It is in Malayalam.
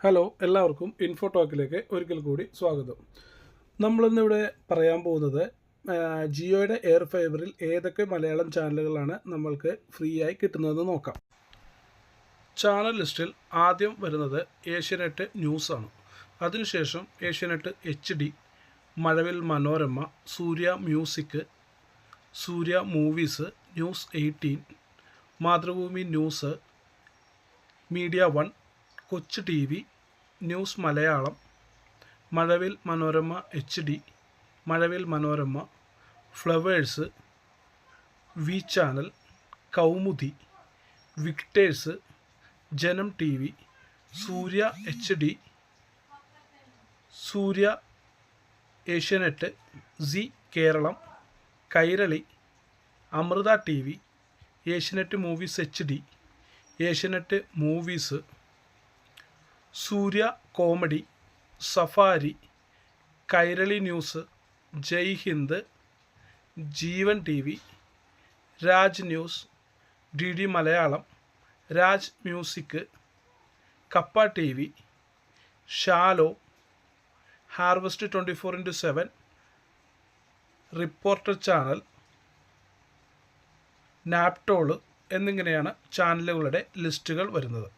ഹലോ എല്ലാവർക്കും ഇൻഫോ ടോക്കിലേക്ക് ഒരിക്കൽ കൂടി സ്വാഗതം. നമ്മളിന്നിവിടെ പറയാൻ പോകുന്നത് ജിയോയുടെ എയർ ഫൈബറിൽ ഏതൊക്കെ മലയാളം ചാനലുകളാണ് നമ്മൾക്ക് ഫ്രീ ആയി കിട്ടുന്നതെന്ന് നോക്കാം. ചാനൽ ലിസ്റ്റിൽ ആദ്യം വരുന്നത് ഏഷ്യനെറ്റ് ന്യൂസാണ്. അതിനുശേഷം Asianet H D Mazhavil Manorama Surya music Surya movies news eighteen Mathrubhumi news media one Kochu T V news Malayalam Mazhavil Manorama H D Mazhavil Manorama flowers V channel Kaumudi Victers Janam T V Surya H D Surya Asianet Zee Keralam Kairali Amrita T V Asianet movies H D Asianet movies Surya comedy Safari Kairali news Jai Hind Jeevan T V Raj news D D Malayalam Raj music Kappa T V Shalom harvest twenty four into seven reporter channel Naaptol എന്നിങ്ങനെയാണ് ചാനലുകളുടെ ലിസ്റ്റുകൾ വരുന്നത്.